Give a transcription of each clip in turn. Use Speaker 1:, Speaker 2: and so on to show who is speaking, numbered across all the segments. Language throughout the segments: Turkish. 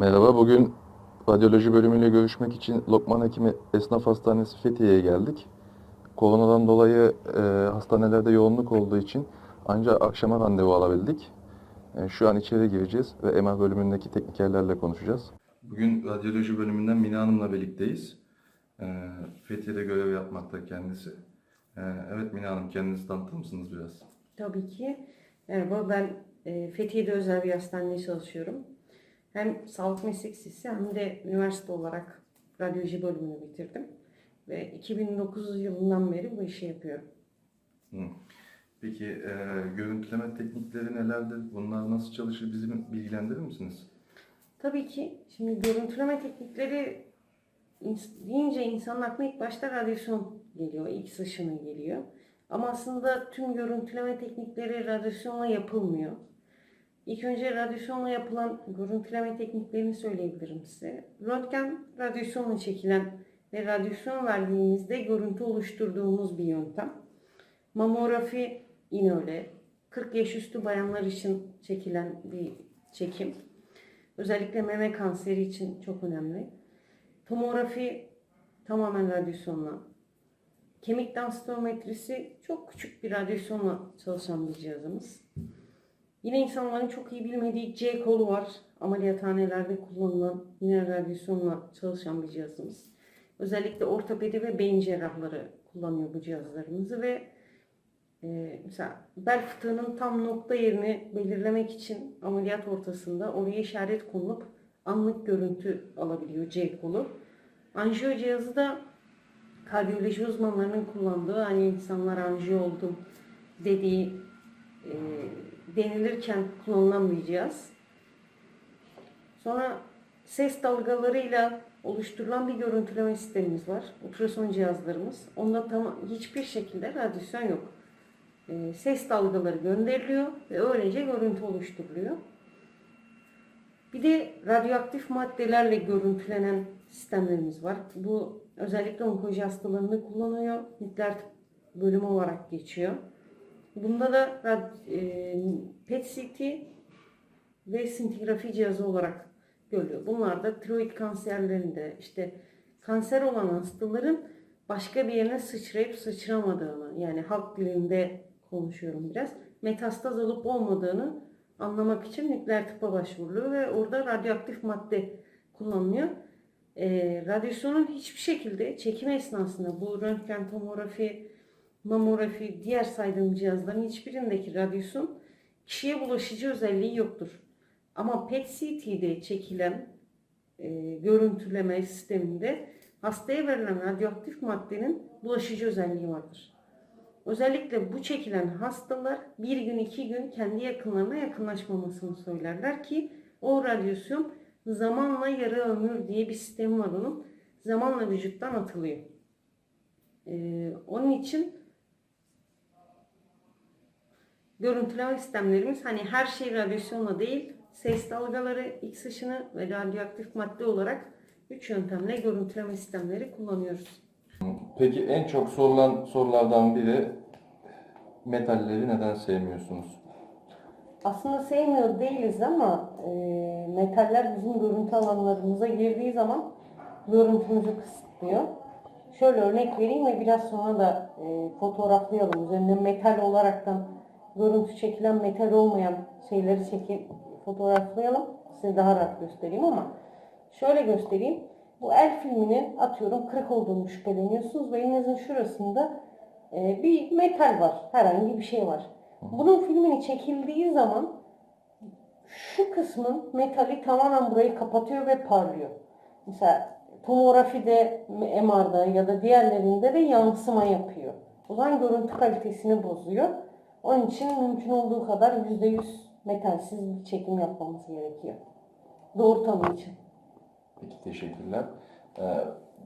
Speaker 1: Merhaba, bugün radyoloji bölümüyle görüşmek için Lokman Hekimi Esnaf Hastanesi Fethiye'ye geldik. Koronadan dolayı e, hastanelerde yoğunluk olduğu için ancak akşama randevu alabildik. E, şu an içeri gireceğiz ve MR bölümündeki teknikerlerle konuşacağız. Bugün radyoloji bölümünden Mine Hanım'la birlikteyiz. E, Fethiye'de görev yapmakta kendisi. E, evet Mine Hanım, kendinizi tanıtır mısınız biraz?
Speaker 2: Tabii ki. Merhaba, ben e, Fethiye'de özel bir hastanede çalışıyorum. Hem sağlık meslek lisesi hem de üniversite olarak radyoloji bölümünü bitirdim. Ve 2009 yılından beri bu işi yapıyorum.
Speaker 1: Hı. Peki e, görüntüleme teknikleri nelerdir? Bunlar nasıl çalışır? Bizi bilgilendirir misiniz?
Speaker 2: Tabii ki şimdi görüntüleme teknikleri deyince insanın aklına ilk başta radyasyon geliyor, X ışını geliyor. Ama aslında tüm görüntüleme teknikleri radyasyonla yapılmıyor. İlk önce radyasyonla yapılan görüntüleme tekniklerini söyleyebilirim size. Röntgen radyasyonla çekilen ve radyasyon verdiğimizde görüntü oluşturduğumuz bir yöntem. Mamografi yine öyle. 40 yaş üstü bayanlar için çekilen bir çekim. Özellikle meme kanseri için çok önemli. Tomografi tamamen radyasyonla. Kemik densitometrisi çok küçük bir radyasyonla çalışan bir cihazımız. Yine insanların çok iyi bilmediği C kolu var. Ameliyathanelerde kullanılan yine radyasyonla çalışan bir cihazımız. Özellikle ortopedi ve beyin cerrahları kullanıyor bu cihazlarımızı ve e, mesela bel fıtığının tam nokta yerini belirlemek için ameliyat ortasında oraya işaret konulup anlık görüntü alabiliyor C kolu. Anjiyo cihazı da kardiyoloji uzmanlarının kullandığı hani insanlar anjiyo oldum dediği e, denilirken cihaz. Sonra ses dalgalarıyla oluşturulan bir görüntüleme sistemimiz var. Ultrason cihazlarımız. Onda tam hiçbir şekilde radyasyon yok. E, ses dalgaları gönderiliyor ve öylece görüntü oluşturuluyor. Bir de radyoaktif maddelerle görüntülenen sistemlerimiz var. Bu özellikle onkoloji hastalarında kullanılıyor. Nükleer bölümü olarak geçiyor. Bunda da e, PET-CT ve sintigrafi cihazı olarak görülüyor. Bunlar da tiroid kanserlerinde işte kanser olan hastaların başka bir yerine sıçrayıp sıçramadığını yani halk dilinde konuşuyorum biraz. Metastaz olup olmadığını anlamak için nükleer tıpa başvuruluyor ve orada radyoaktif madde kullanılıyor. E, radyasyonun hiçbir şekilde çekim esnasında bu röntgen, tomografi, mamografi, diğer saydığım cihazların hiçbirindeki radyasyon kişiye bulaşıcı özelliği yoktur. Ama PET-CT'de çekilen e, görüntüleme sisteminde hastaya verilen radyoaktif maddenin bulaşıcı özelliği vardır. Özellikle bu çekilen hastalar bir gün iki gün kendi yakınlarına yakınlaşmamasını söylerler ki o radyasyon zamanla yarı ömür diye bir sistemi var onun. Zamanla vücuttan atılıyor. Ee, onun için görüntüleme sistemlerimiz hani her şey radyasyonla değil, ses dalgaları, X ışını ve radyoaktif madde olarak üç yöntemle görüntüleme sistemleri kullanıyoruz.
Speaker 1: Peki en çok sorulan sorulardan biri metalleri neden sevmiyorsunuz?
Speaker 2: Aslında sevmiyor değiliz ama e, metaller bizim görüntü alanlarımıza girdiği zaman görüntümüzü kısıtlıyor. Şöyle örnek vereyim ve biraz sonra da e, fotoğraflayalım. Üzerine metal olaraktan görüntü çekilen metal olmayan şeyleri çekip fotoğraflayalım. Size daha rahat göstereyim ama şöyle göstereyim. Bu el filminin atıyorum kırık olduğunu şüpheleniyorsunuz ve elinizin şurasında e, bir metal var. Herhangi bir şey var. Bunun filmini çekildiği zaman şu kısmın metali tamamen burayı kapatıyor ve parlıyor. Mesela tomografide, MR'da ya da diğerlerinde de yansıma yapıyor. O zaman görüntü kalitesini bozuyor. Onun için mümkün olduğu kadar %100 metalsiz bir çekim yapmamız gerekiyor. Doğru tanım için.
Speaker 1: Peki teşekkürler. Ee,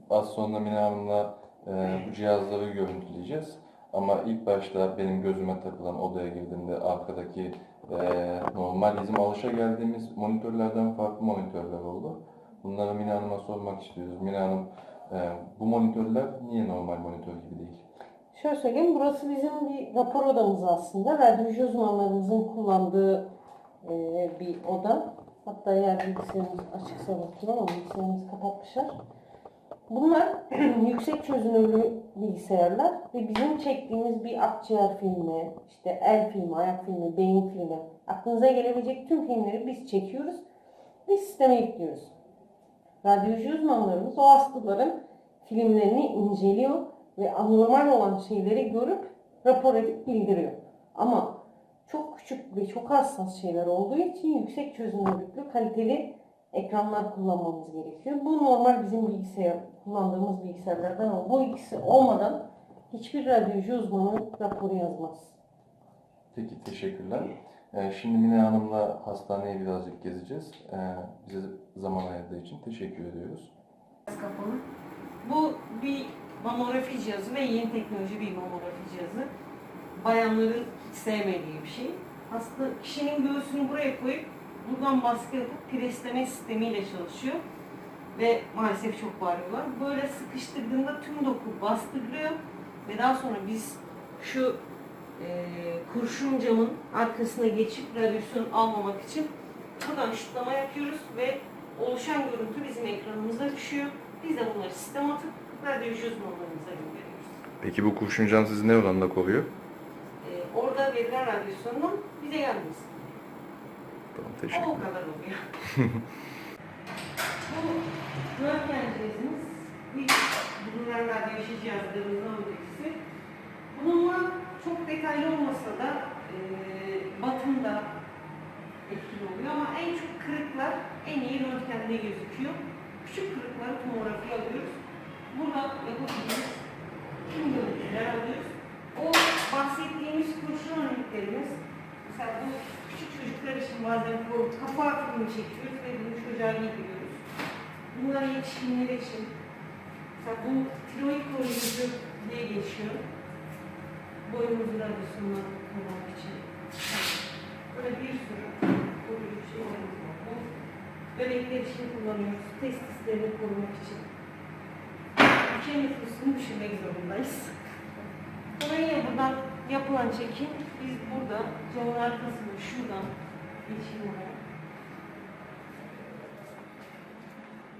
Speaker 1: az sonra Mine Hanım'la e, bu cihazları görüntüleyeceğiz. Ama ilk başta benim gözüme takılan odaya girdiğimde arkadaki e, normal bizim alışa geldiğimiz monitörlerden farklı monitörler oldu. Bunları Mine Hanım'a sormak istiyoruz. Mine Hanım e, bu monitörler niye normal monitör gibi değil?
Speaker 2: Şöyle söyleyeyim, burası bizim bir rapor odamız aslında. Radyoloji uzmanlarımızın kullandığı e, bir oda. Hatta eğer bilgisayarımız açıksa bakayım ama bilgisayarımızı kapatmışlar. Bunlar yüksek çözünürlü bilgisayarlar ve bizim çektiğimiz bir akciğer filmi, işte el filmi, ayak filmi, beyin filmi, aklınıza gelebilecek tüm filmleri biz çekiyoruz ve sisteme yüklüyoruz. Radyoloji uzmanlarımız o hastaların filmlerini inceliyor ve anormal olan şeyleri görüp rapor edip bildiriyor. Ama çok küçük ve çok hassas şeyler olduğu için yüksek çözünürlüklü kaliteli ekranlar kullanmamız gerekiyor. Bu normal bizim bilgisayar kullandığımız bilgisayarlardan ama bu ikisi olmadan hiçbir radyoloji uzmanı raporu yazmaz.
Speaker 1: Peki teşekkürler. Ee, Şimdi Mine Hanım'la hastaneyi birazcık gezeceğiz. Ee, Bize zaman ayırdığı için teşekkür ediyoruz.
Speaker 2: kapalı. Bu bir mamografi cihazı ve yeni teknoloji bir mamografi cihazı. Bayanların hiç sevmediği bir şey. Hasta kişinin göğsünü buraya koyup buradan baskı yapıp presleme sistemiyle çalışıyor. Ve maalesef çok bağırıyorlar. Böyle sıkıştırdığında tüm doku bastırılıyor ve daha sonra biz şu e, kurşun camın arkasına geçip radyasyon almamak için buradan şutlama yapıyoruz ve oluşan görüntü bizim ekranımıza düşüyor. Biz de bunları sistem atıp radyoloji uzmanlarımıza gönderiyoruz.
Speaker 1: Peki bu kurşun cam sizi ne oranda koruyor?
Speaker 2: Ee, orada verilen radyasyondan bize gelmez.
Speaker 1: Tamam
Speaker 2: O
Speaker 1: teşekkürler.
Speaker 2: kadar oluyor. Bu röntgen cihazımız. İlk bulunan radyoloji cihazlarımızdan birisi. Bununla çok detaylı olmasa da e, batımda etkili oluyor ama en çok kırıklar en iyi röntgende gözüküyor. Küçük kırıkları tomografi alıyoruz. Burada yapabildiğimiz tüm görüntüler alıyoruz. O bahsettiğimiz kurşun örneklerimiz, mesela bu küçük çocuklar için bazen bu kafa filmi çekiyoruz ve bunu çocuğa giydiriyoruz. Bunlar yetişkinler için, mesela bu tiroid koruyucu diye geçiyor. Boynumuzun radyasyonuna korumak için. Böyle bir sürü koruyucu şeylerimiz var. Bu bebekler için kullanıyoruz, testislerini korumak için. Ülke nüfusunu düşürmek zorundayız. Yine buradan yapılan çekim, biz burada camın arkasında şuradan geçeyim.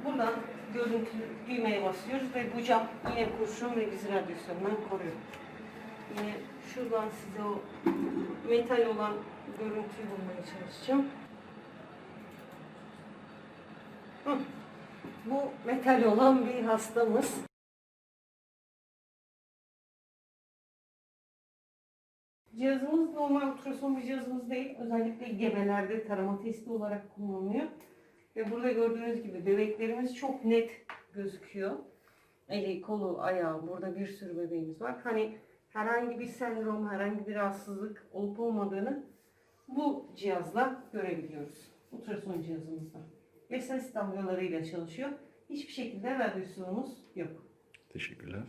Speaker 2: Buradan görüntü düğmeye basıyoruz ve bu cam yine kurşun ve bizi radyasyondan koruyor. Yine şuradan size o metal olan görüntüyü bulmaya çalışacağım. Hı. Bu metal olan bir hastamız. Cihazımız normal ultrason bir cihazımız değil. Özellikle gebelerde tarama testi olarak kullanılıyor. Ve burada gördüğünüz gibi bebeklerimiz çok net gözüküyor. Eli, kolu, ayağı, burada bir sürü bebeğimiz var. Hani herhangi bir sendrom, herhangi bir rahatsızlık olup olmadığını bu cihazla görebiliyoruz. Ultrason cihazımızda. Ve ses dalgalarıyla çalışıyor. Hiçbir şekilde radyasyonumuz yok.
Speaker 1: Teşekkürler.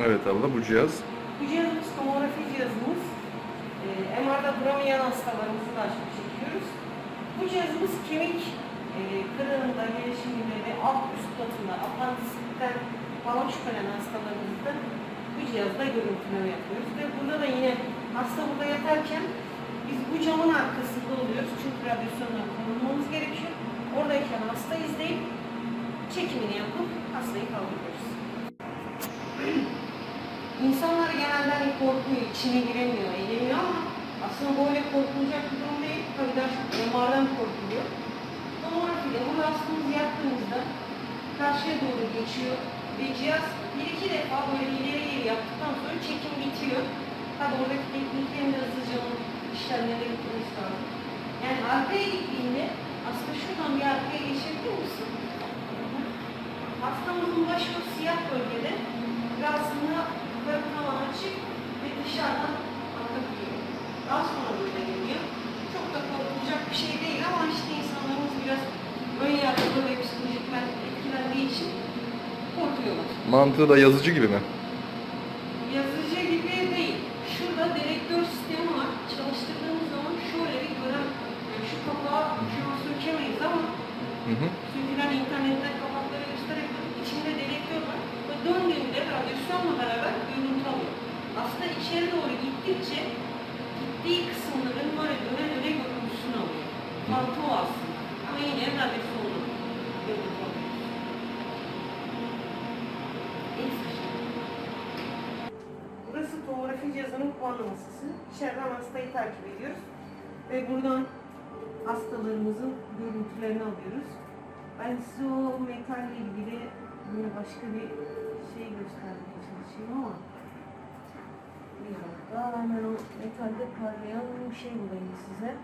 Speaker 1: Evet abla bu cihaz
Speaker 2: Bu cihazımız tomografi cihazımız. Ee, MR'da duramayan hastalarımızı daha çok çekiyoruz. Bu cihazımız kemik e, kırığında, gelişiminde ve alt üst katında, apandisitten falan şüphelenen hastalarımızda bu cihazda görüntüleme yapıyoruz. Ve burada da yine hasta burada yatarken biz bu camın arkasında oluyoruz. Çünkü radyasyondan korunmamız gerekiyor. Oradayken hasta izleyip çekimini yapıp hastayı kaldırıyoruz. İnsanlar genelde hani korkuyor, içine giremiyor, eğleniyor ama aslında böyle korkulacak bir durum değil. Tabii daha çok MR'dan korkuluyor. Tomografide bu hastamızı yaptığımızda karşıya doğru geçiyor ve cihaz bir iki defa böyle ileri geri yaptıktan sonra çekim bitiyor. Tabii oradaki tekniklerin de hızlıca onun işlemlerine gitmesi lazım. Yani arkaya gittiğinde aslında şuradan bir arkaya geçebilir misin? Hastamızın başı o siyah bölgede rahatsızlığı böyle tavan açık ve dışarıdan akabiliyor. Daha sonra böyle geliyor. Çok da korkulacak bir şey değil
Speaker 1: Mantığı da yazıcı gibi mi?
Speaker 2: Yazıcı gibi değil. Şurada dedektör sistemi var. Çalıştırdığımız zaman şöyle bir gören, yani şu kapağı şu an sürkemeyiz ama hı hı. sürkülen internette kapakları göstererek içinde dedektör var. Ve döndüğünde radyasyonla beraber görüntü alıyor. Aslında içeri doğru gittikçe masası. İçeriden hastayı takip ediyoruz. Ve buradan hastalarımızın görüntülerini alıyoruz. Ben size o metalle ilgili başka bir şey göstermeye çalışayım ama bir dakika hemen o metalde parlayan bir şey bulayım size.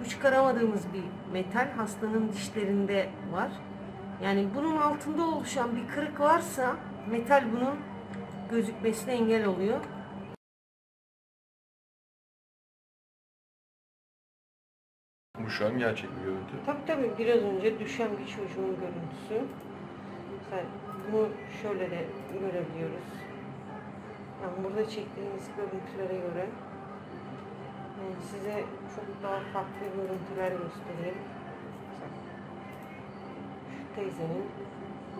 Speaker 2: Bu çıkaramadığımız bir metal hastanın dişlerinde var. Yani bunun altında oluşan bir kırık varsa metal bunun gözükmesine engel oluyor.
Speaker 1: An gerçek bir görüntü.
Speaker 2: Tabii tabii biraz önce düşen bir çocuğun görüntüsü. Mesela bunu şöyle de görebiliyoruz. Yani burada çektiğimiz görüntülere göre yani size çok daha farklı görüntüler göstereyim. Şu teyzenin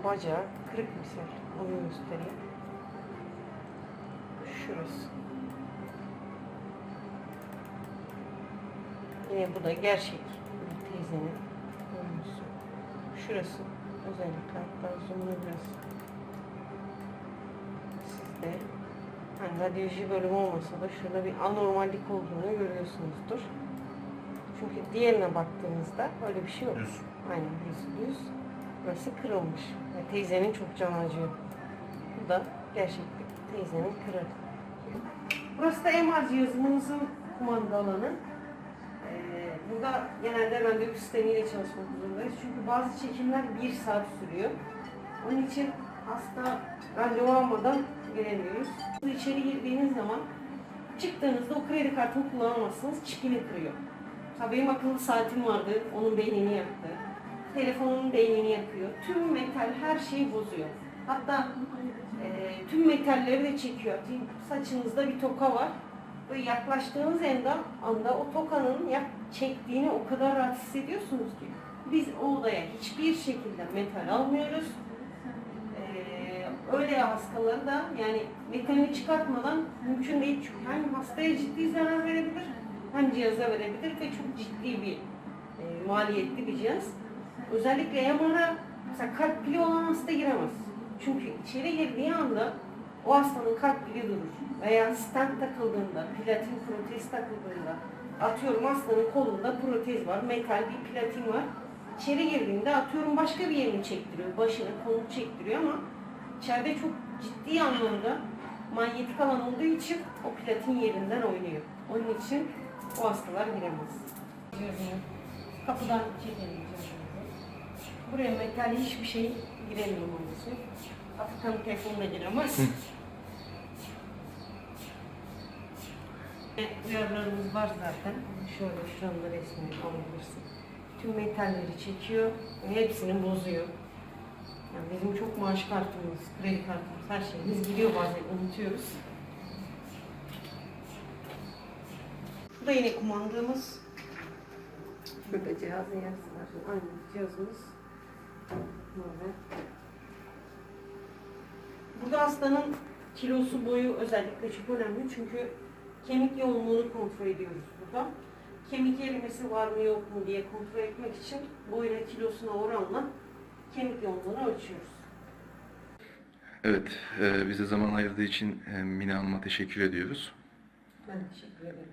Speaker 2: bacağı kırık misal. Onu göstereyim. Şurası. Yine bu da gerçek teyzenin görüntüsü. Şurası özellikle hatta zoom'unu biraz sizde hani radyoloji bölümü olmasa da şurada bir anormallik olduğunu görüyorsunuzdur. Çünkü diğerine baktığınızda öyle bir şey yok.
Speaker 1: Düz.
Speaker 2: Aynen düz düz. Burası kırılmış. Ve teyzenin çok can acıyor. Bu da gerçekten teyzenin kırık. Burası da MR cihazımızın kumanda alanı. Burada genelde randevu sistemiyle çalışmak zorundayız. Çünkü bazı çekimler bir saat sürüyor. Onun için hasta randevu almadan giremiyoruz. İçeri girdiğiniz zaman çıktığınızda o kredi kartını kullanamazsınız. Çipini kırıyor. Ha, benim akıllı saatim vardı. Onun beynini yaktı. Telefonun beynini yakıyor. Tüm metal her şeyi bozuyor. Hatta e, tüm metalleri de çekiyor. Saçınızda bir toka var. Böyle yaklaştığınız anda, anda o tokanın yak, çektiğini o kadar rahat hissediyorsunuz ki. Biz o odaya hiçbir şekilde metal almıyoruz. Ee, öyle hastaları da yani metalini çıkartmadan mümkün değil çünkü hem hastaya ciddi zarar verebilir hem cihaza verebilir ve çok ciddi bir e, maliyetli bir cihaz. Özellikle MR'a mesela kalp pili olan hasta giremez. Çünkü içeri girdiği anda o hastanın kalp pili durur. Veya stent takıldığında, platin protez takıldığında, atıyorum hastanın kolunda protez var, metal bir platin var. İçeri girdiğinde atıyorum başka bir yerini çektiriyor, başını, kolunu çektiriyor ama içeride çok ciddi anlamda manyetik alan olduğu için o platin yerinden oynuyor. Onun için o hastalar giremez. Kapıdan çekelim. Buraya metal hiçbir şey giremiyor maalesef. Afrikan telefonu da giremez. E, Uyarılarımız var zaten. Şöyle şuranın da resmini alabilirsin. Tüm metalleri çekiyor ve hepsini bozuyor. Yani bizim çok maaş kartımız, kredi kartımız, her şeyimiz gidiyor bazen unutuyoruz. Bu da yine kumandamız. Burada cihazın yarısı var. Aynı cihazımız. Böyle. Burada hastanın kilosu boyu özellikle çok önemli çünkü kemik yoğunluğunu kontrol ediyoruz burada. Kemik erimesi var mı yok mu diye kontrol etmek için boyuna kilosuna oranla kemik yoğunluğunu ölçüyoruz.
Speaker 1: Evet, e, bize zaman ayırdığı için e, Mine Hanım'a teşekkür ediyoruz.
Speaker 2: Ben teşekkür ederim.